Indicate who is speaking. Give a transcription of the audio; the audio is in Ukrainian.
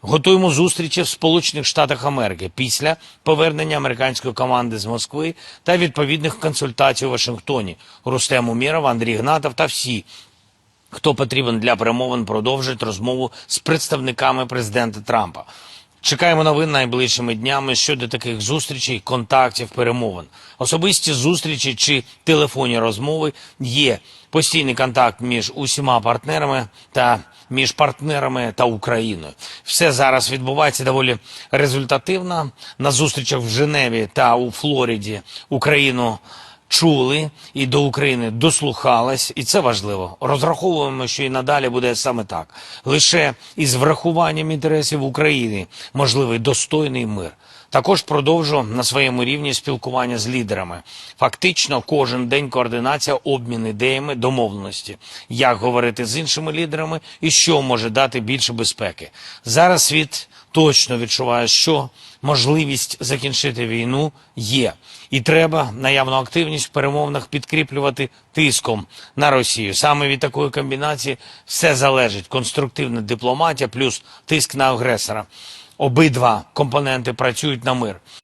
Speaker 1: Готуємо зустрічі в Сполучених Штатах Америки після повернення американської команди з Москви та відповідних консультацій у Вашингтоні. Рустем Умєров, Андрій Гнатов та всі, хто потрібен для перемовин, продовжать розмову з представниками президента Трампа. Чекаємо новин найближчими днями щодо таких зустрічей, контактів, перемовин. Особисті зустрічі чи телефонні розмови є постійний контакт між усіма партнерами та між партнерами та Україною. Все зараз відбувається доволі результативно. На зустрічах в Женеві та у Флориді Україну чули і до України дослухались, і це важливо. Розраховуємо, що і надалі буде саме так. Лише із врахуванням інтересів України можливий достойний мир. Також продовжу на своєму рівні спілкування з лідерами. Фактично, кожен день координація, обмін ідеями, домовленості, як говорити з іншими лідерами і що може дати більше безпеки. Зараз світ точно відчуває, що можливість закінчити війну є, і треба наявну активність в перемовинах підкріплювати тиском на Росію. Саме від такої комбінації все залежить: конструктивна дипломатія плюс тиск на агресора. Обидва компоненти працюють на мир.